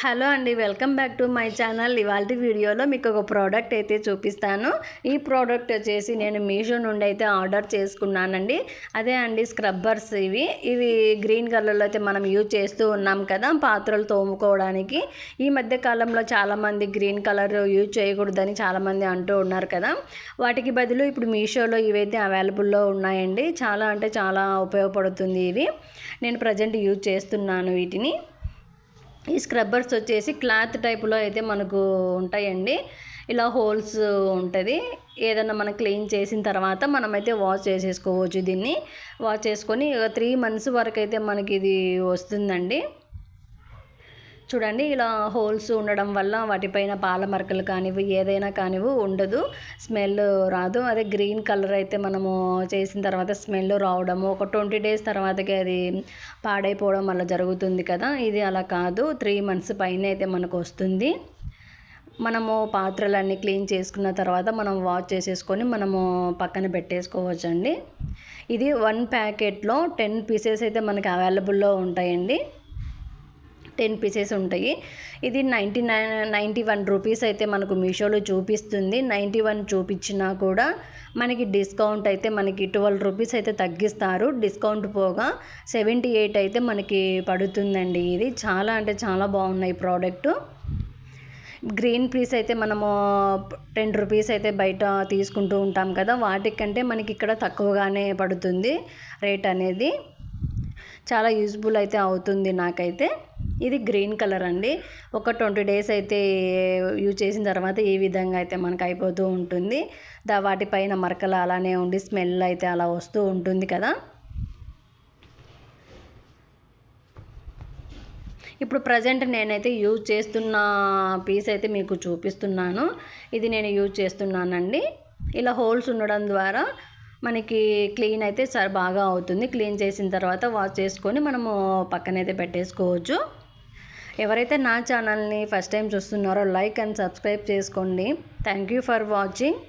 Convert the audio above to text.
Hello అండి welcome back to my channel. ఇవాళ వీడియోలో మీకు ఒక ప్రోడక్ట్ అయితే చూపిస్తాను. ఈ ప్రోడక్ట్ వచ్చేసి నేను మీషో నుండి అయితే ఆర్డర్ చేసుకున్నానండి. అదే అండి స్క్రబ్బర్స్ ఇవి. ఇవి గ్రీన్ కలర్లో అయితే మనం యూజ్ చేస్తూ ఉన్నాం కదా పాత్రలు తోముకోవడానికి. ఈ మధ్య కాలంలో చాలామంది గ్రీన్ కలర్ యూజ్ చేయకూడదని చాలామంది అంటూ ఉన్నారు కదా. వాటికి బదులు ఇప్పుడు మీషోలో ఇవైతే అవైలబుల్లో ఉన్నాయండి. చాలా అంటే చాలా ఉపయోగపడుతుంది ఇవి. నేను ప్రజెంట్ యూజ్ చేస్తున్నాను వీటిని. ఈ స్క్రబ్బర్స్ వచ్చేసి క్లాత్ టైప్లో అయితే మనకు ఉంటాయండి. ఇలా హోల్స్ ఉంటుంది. ఏదైనా మనం క్లీన్ చేసిన తర్వాత మనమైతే వాష్ చేసేసుకోవచ్చు దీన్ని. వాష్ చేసుకొని త్రీ మంత్స్ వరకు అయితే మనకి ఇది వస్తుందండి. చూడండి ఇలా హోల్స్ ఉండడం వల్ల వాటిపైన పాల మరకలు కానివి ఏదైనా కానివి ఉండదు స్మెల్ రాదు. అదే గ్రీన్ కలర్ అయితే మనము చేసిన తర్వాత స్మెల్ రావడము ఒక ట్వంటీ డేస్ తర్వాతకి అది పాడైపోవడం అలా జరుగుతుంది కదా. ఇది అలా కాదు త్రీ మంత్స్ పైన అయితే మనకు వస్తుంది. మనము పాత్రలన్నీ క్లీన్ చేసుకున్న తర్వాత మనం వాష్ చేసేసుకొని మనము పక్కన పెట్టేసుకోవచ్చండి. ఇది వన్ ప్యాకెట్లో టెన్ పీసెస్ అయితే మనకి అవైలబుల్లో ఉంటాయండి. టెన్ పీసెస్ ఉంటాయి. ఇది ninety nine ninety one rupees అయితే మనకు మీషోలో చూపిస్తుంది. నైంటీ వన్ చూపించినా కూడా మనకి డిస్కౌంట్ అయితే మనకి ట్వెల్వ్ రూపీస్ అయితే తగ్గిస్తారు. డిస్కౌంట్ పోగా సెవెంటీ ఎయిట్ అయితే మనకి పడుతుందండి ఇది. చాలా అంటే చాలా బాగున్నాయి ప్రోడక్ట్. గ్రీన్ పీస్ అయితే మనము టెన్ రూపీస్ అయితే బయట తీసుకుంటూ ఉంటాం కదా. వాటికంటే మనకి ఇక్కడ తక్కువగానే పడుతుంది రేట్ అనేది. చాలా యూజ్ఫుల్ అయితే అవుతుంది నాకైతే. ఇది గ్రీన్ కలర్ అండి. ఒక ట్వంటీ డేస్ అయితే యూజ్ చేసిన తర్వాత ఈ విధంగా అయితే మనకు అయిపోతూ ఉంటుంది. దా వాటిపైన మరకలు అలానే ఉండి స్మెల్ అయితే అలా వస్తూ ఉంటుంది కదా. ఇప్పుడు ప్రజెంట్ నేనైతే యూజ్ చేస్తున్న పీస్ అయితే మీకు చూపిస్తున్నాను. ఇది నేను యూజ్ చేస్తున్నానండి. ఇలా హోల్స్ ఉండడం ద్వారా మనకి క్లీన్ అయితే సరి బాగా అవుతుంది. క్లీన్ చేసిన తర్వాత వాష్ చేసుకొని మనము పక్కనైతే పెట్టేసుకోవచ్చు. ఎవరైతే నా ఛానల్ని ఫస్ట్ టైం చూస్తున్నారో లైక్ అండ్ సబ్స్క్రైబ్ చేసుకోండి. Thank you for watching